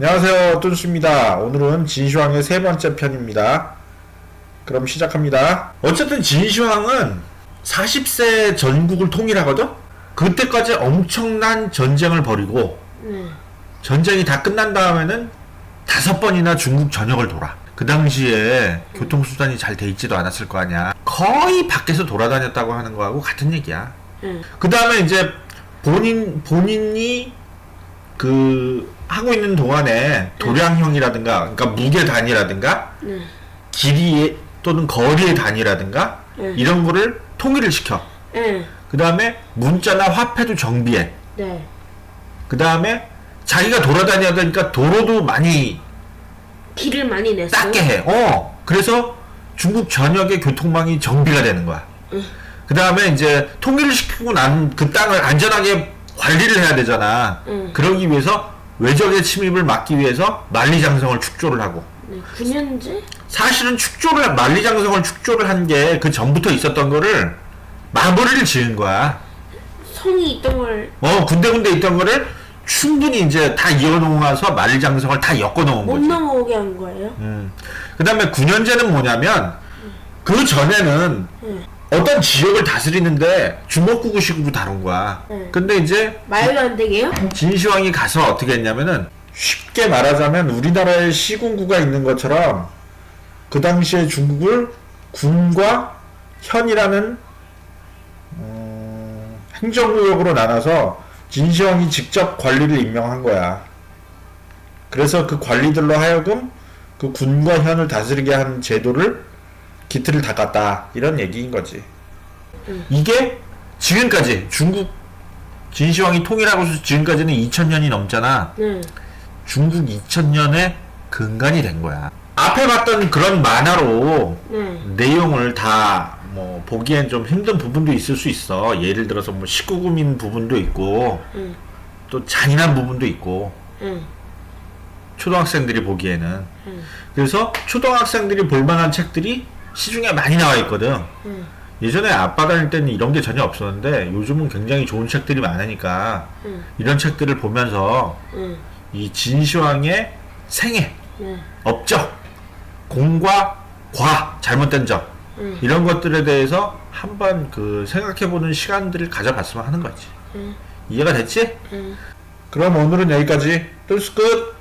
안녕하세요 뚠수입니다. 오늘은 진시황의 세 번째 편입니다. 그럼 시작합니다. 어쨌든 진시황은 40세 전국을 통일하거든? 그때까지 엄청난 전쟁을 벌이고 네. 전쟁이 다 끝난 다음에는 다섯 번이나 중국 전역을 돌아. 그 당시에 교통수단이 잘 돼 있지도 않았을 거 아니야. 거의 밖에서 돌아다녔다고 하는 거하고 같은 얘기야. 네. 그 다음에 이제 본인 본인이 그 하고 있는 동안에 도량형이라든가 그러니까 무게 단위라든가 네. 길이 또는 거리의 단위라든가 네. 이런 거를 통일을 시켜. 네. 그 다음에 문자나 화폐도 정비해. 네. 그 다음에 자기가 돌아다녀야 되니까 도로도 많이 길을 많이 냈어요. 닦게 해. 어. 그래서 중국 전역의 교통망이 정비가 되는 거야. 응. 그 다음에 이제 통일을 시키고 난 그 땅을 안전하게 관리를 해야 되잖아. 응. 그러기 위해서 외적의 침입을 막기 위해서 만리장성을 축조를 하고. 네. 9년째? 사실은 축조를, 만리장성을 축조를 한 게 그 전부터 있었던 거를 마무리를 지은 거야. 성이 있던 걸못 어, 군데군데 있던 거를 충분히 이제 다 이어놓아서 만리장성을 다 엮어놓은 거지. 넘어오게 한 거예요? 음. 그 다음에 9년제는 뭐냐면, 그 전에는 네. 어떤 지역을 다스리는데 주먹구구식으로 다룬 거야. 네. 근데 이제 말도 안 되게요? 진시황이 가서 어떻게 했냐면은, 쉽게 말하자면 우리나라에 시군구가 있는 것처럼 그 당시에 중국을 군과 현이라는 음, 행정구역으로 나눠서 진시황이 직접 관리를 임명한 거야. 그래서 그 관리들로 하여금 그 군과 현을 다스리게 한 제도를 기틀을 닦았다 이런 얘기인 거지. 음. 이게 지금까지 중국 진시황이 통일하고서 지금까지는 2000년이 넘잖아. 네. 중국 2000년의 근간이 된 거야. 앞에 봤던 그런 만화로 네. 내용을 다 뭐 보기엔 좀 힘든 부분도 있을 수 있어. 예를 들어서 뭐 19금인 부분도 있고 응. 또 잔인한 부분도 있고 응. 초등학생들이 보기에는 응. 그래서 초등학생들이 볼 만한 책들이 시중에 많이 나와 있거든. 응. 예전에 아빠 다닐 때는 이런 게 전혀 없었는데 요즘은 굉장히 좋은 책들이 많으니까 응. 이런 책들을 보면서 응. 이 진시황의 생애, 네. 업적, 공과 과, 잘못된 점 응. 이런 것들에 대해서 한번 그 생각해보는 시간들을 가져봤으면 하는 거지. 응. 이해가 됐지? 응. 그럼 오늘은 여기까지. 뜰스 끝!